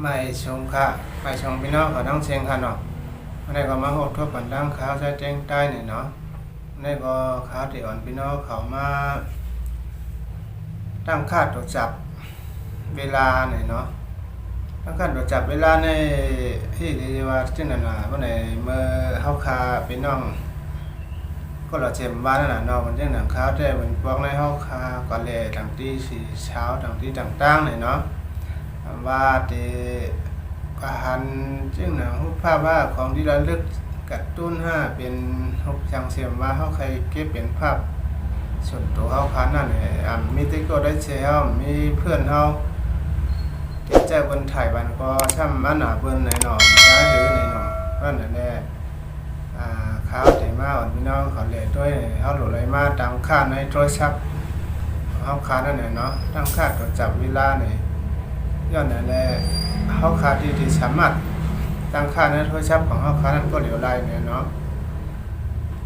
ไม่ชงค่ะไม่ชงพี่น้องขาต้องเชียงค่ะเนาะอันนี้ก็มาหดทั่วปันดังขาวใช้แจ้งใต้เนี่ยเนาะอันนี้ก็ขาวที่อ่อนพี่น้องเขามาตั้งค่าตรวจจับเวลาเนี่ยเนาะตั้งค่าตรวจจับเวลาในที่ที่ว่าที่นั่นน่ะเมื่อไหร่เมื่อเฮาคาพี่น้องก็เราเจ็บบ้านนั่นน่ะเนาะมันจังหนังขาวแต่มันพวกในเฮาคาก็เลยตั้งที่สีเช้าตั้งที่ต่างๆเนี่ยเนาะ ว่าเดอาหารจึงหนังรูปภาพว่าของที่ระลึกกระตุ้นห้าเป็นรูปจังเสียมว่าเขาใครเก็บเป็นภาพส่วนตัวเขาคันนั่นแหละอ่ามีติ๊กก็ได้เชลมีเพื่อนเขาที่ใจบนถ่ายบันก็ช่ำมันหนาเบิ้นในหนอจ้าหรือในหนอนั่นแหละแน่อ่าข้าวเตมาอ่อนพี่น้องเขาเลยด้วยเขาหลุดเลยมาตามค่าในโทรศัพท์เขาคานั่นแหละเนาะตั้งค่าตรวจจับเวลาเนี่ย ย้อนนั่นแหละเฮาขาดที่ที่สามารถตั้งค่าในโทรศัพท์ของเฮาขานั้นก็เหลียวไหลเนี่ยเนาะ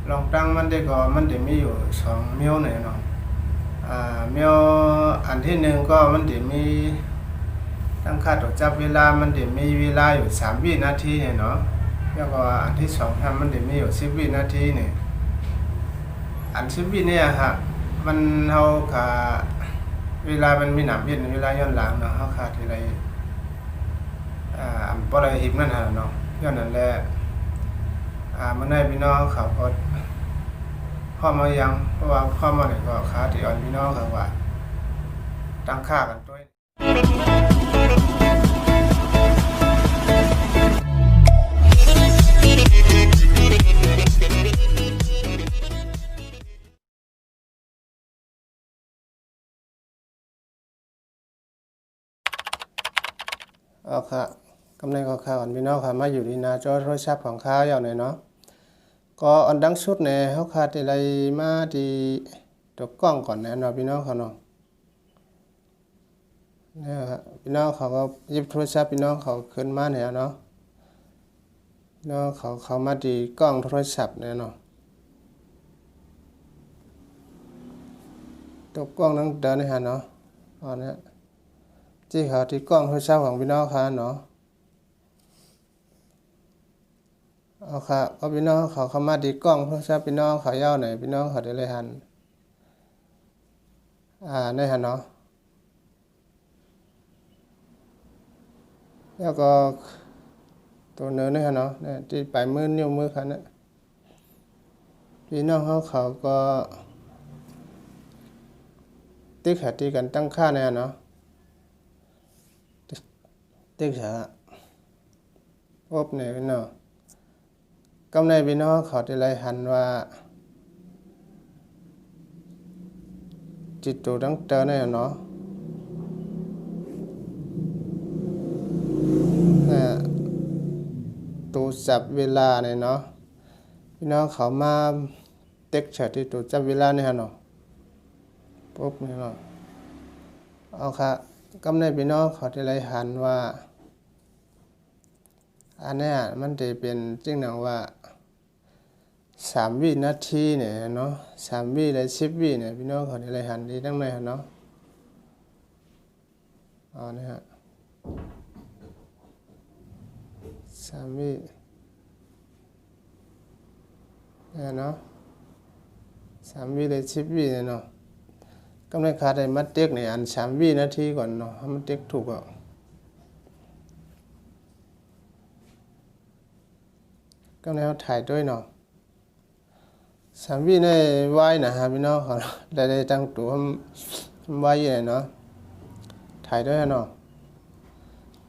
ลองตั้งมันได้ก็มันได้มีอยู่สองเมลเนี่ยเนาะอ่าเมลอันที่หนึ่งก็มันได้มีตั้งค่าตรวจจับเวลามันได้มีเวลาอยู่3วินาทีเนี่ยเนาะแล้วก็อันที่สองทำมันได้มีอยู่10วินาทีเนี่ยอัน10วิเนี่ยฮะมันเฮาก็ เวลามันมีหนามเย็นเวลาย้อนหลังเนาะเขาขาดอะไรอ่าบ่ได้หิบนั่นหาเนาะย้อนนั่นแหละอ่ามันได้พี่น้องเขาก็พ่อมายังเพราะว่าพ่อมาเนี่ยก็ขาที่อ่อนพี่น้องเขาว่าตั้งค่ากันด้วย เอาค่ะกำลังของข่าวอันพี่น้องค่ะมาอยู่ที่นาจอโทรศัพท์ของข้าอย่างหน่อยเนาะก็อันดังสุดเนี่ยเขาขาดอะไรมาที่ตัวกล้องก่อนนะเนาะพี่น้องเขาเนาะเนี่ยครับพี่น้องเขาก็ยิบโทรศัพท์พี่น้องเขาขึ้นมาเนี่ยเนาะพี่น้องเขาเขามาที่กล้องโทรศัพท์เนี่ยเนาะตัวกล้องนั้นเดินเนี่ยฮะเนาะเอันนี้ ที่เขาที่กล้องโทรศัพท์ของพี่น้องค่ะเนาะเอาค่ะเอพี่น้องเขาเข้ามาที่กล้องโทรศัพท์พี่น้องเขาเย้าหนพี่น้องเขาได้เลยหันอ่าได้หันเนาะแล้วก็ตัวเนื้อนี่หันเนาะเนี่ยที่ปลายมือนิ้วมือเขาเนี่ยพี่น้องเขาเขาก็ติ๊กหาที่กันตั้งค่าเนี่ยเนาะ tiế กฉะพบในพี่น้องกำในพี่น้องเขาได้ไรหันว่าจิตตัวดังเตอเนี่ยเนาะเนี่ยตัวจับเวลาเนี่ยเนาะพี่น้องเขามาเต็กฉะที่ตัวจับเวลาเนี่ยเนาะปุ๊บเนี่ยเนาะเอาค่ะกำในพี่น้องเขาได้ไรหันว่า อันนี้มันจะเป็นจึงหนังว่าสามวินาทีเนี่ยเนาะสามวิและสิบวิเนี่ยพี่น้องเขาได้ไรหันดีตั้งในหันเนาะเอาเนี่ยฮะสามวิเนี่ยเนาะสามวิและสิบวิเนี่ยเนาะกำลังขาดได้มัดเต็กในอันสามวินาทีก่อนเนาะให้มันเต็กถูกอะ ก็แนวถ่ายด้วยเนาะสามวิในไหวนะฮะพี่น้องเขาได้ได้ตั้งตัวไหวอยู่เนาะถ่ายด้วยเนาะ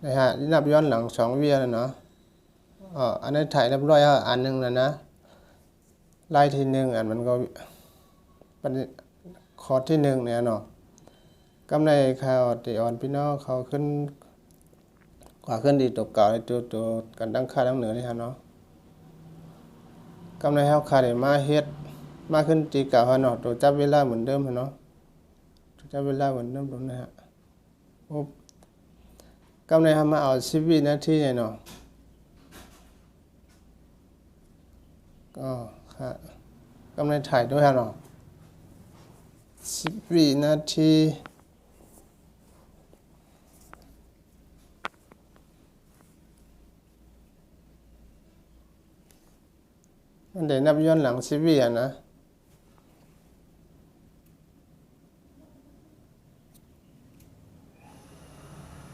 นะฮะนับย้อนหลังสองวิแล้วเนาะอ๋ออันนี้ถ่ายเรียบร้อยแล้วอันหนึ่งแล้วนะไล่ที่หนึ่งอันมันก็เป็นคอร์สที่หนึ่งเนี่ยเนาะกำในข่าวตีอ่อนพี่น้องเขาขึ้นกว่าขึ้นดีตัวเก่าในตัวตัวกันตั้งค่าตั้งเหนือนี่ฮะเนาะ กำไรเฮาขาดมาเฮ็ดมาขึ้นตีเก่าฮะเนาะตัวจับเวลาเหมือนเดิมเนาะตัวจับเวลาเหมือนเดิมตรงนี้ฮะปุ๊บกำไรเฮามาเอา10วินาทีเนี่ยเนาะก็ค่ะกำไรถ่ายด้วยฮะเนาะ10วินาที มันได้นับย้อนหลังชีวิตนะ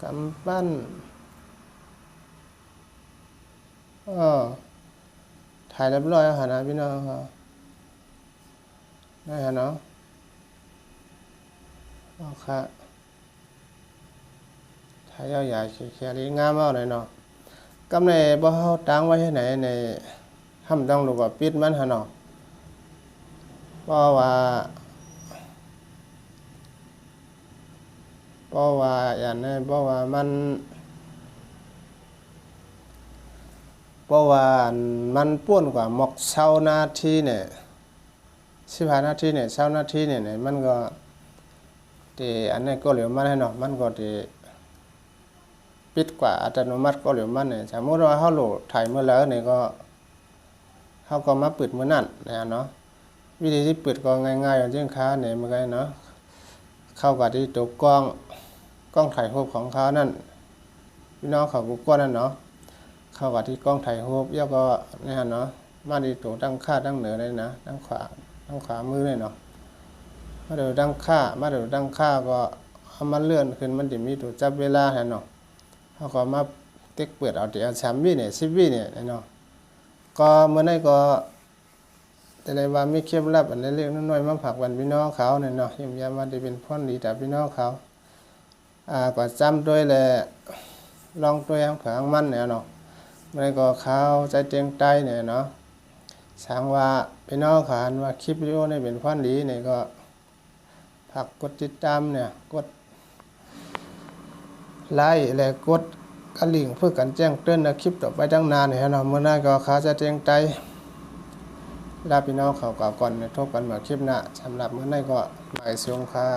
กำปั้นอ้อถ่ายเรียบร้อยแล้วหานะพี่น้องครับได้ฮะเนาะเอาค่ะถ่ายยาวใหญ่แค่นี้งามมากเลยเนาะกำในบ่เฮาตั้งไว้ให้ไหนใน ห้ำต้องลูกว่าปิดมันหนาะเพราะว่าเพราะว่าอย่างนั้เพราะว่ามันเพราะว่ามันป้วนกว่าหมกเช้านาทีเนี่ยสิบห้านาทีเนี่ยเช้านาทีเนี่ยเนี่ยมันก็ทีอันนี้ก็เหลวมันให้เนาะมันก็ทีปิดกว่าอัตโนมัติก็เหลวมันเนี่ยสมมติว่าเขาโหลดถ่ายเมื่อแล้วเนี่ยก็ เขาก็มาเปิดมือนั่นนะเนาะวิธีที่เปิดก็ง่ายๆอย่างเช่นค้าเนี่ยมันก็เนาะเข้ากับที่ตัวกล้องกล้องถ่ายรูปของเขานั่นพี่น้องเขากูกล้อนั่นเนาะเข้ากับที่กล้องถ่ายรูปแล้วก็เนี่ยเนาะมาดีตัวตั้งค่าตั้งเหนือเลยนะตั้งขวาตั้งขวามือเลยเนาะมาเดี๋ยวตั้งค่ามาเดี๋ยวตั้งค่าก็เอามาเลื่อนขึ้นมันจะมีตัวจับเวลาให้เนาะเขาก็มาเต็กเปิดเอาเดี๋ยวสามวิเนี่ยสิบวิเนี่ยเนาะ ก็เมื่อไหร่ก็แต่ในว่าไมีเข้มลับอันนี้เล็กน้อยมาผักวันพี่น้องเขาเนี่ยเนาะยิ่งยามาได้เป็นพ่อนดีแต่พี่น้องเขาอ่าก็จำด้วยแหละลองตัวอย่างผังมันเนี่ยเนาะมันก็เขาใจเตียงใต้เนี่ยเนาะสางว่าพี่น้องขานว่าคลิปวิดีโอนี่เป็นความดีเนี่ยก็ผักกดติดตามเนี่ยกดไลค์และกด กระลิงเพื่อกันแจ้งเตือนนคลิปต่อไปตั้งนานเนี่ยเนาะเมื่อหน้าก็ค้าจะเตียงใจลาพี่น้องเขากล่าวก่อนในทบกันมาคลิปหน้าสำหรับเมื่อหน้าก็หมายสวงค่า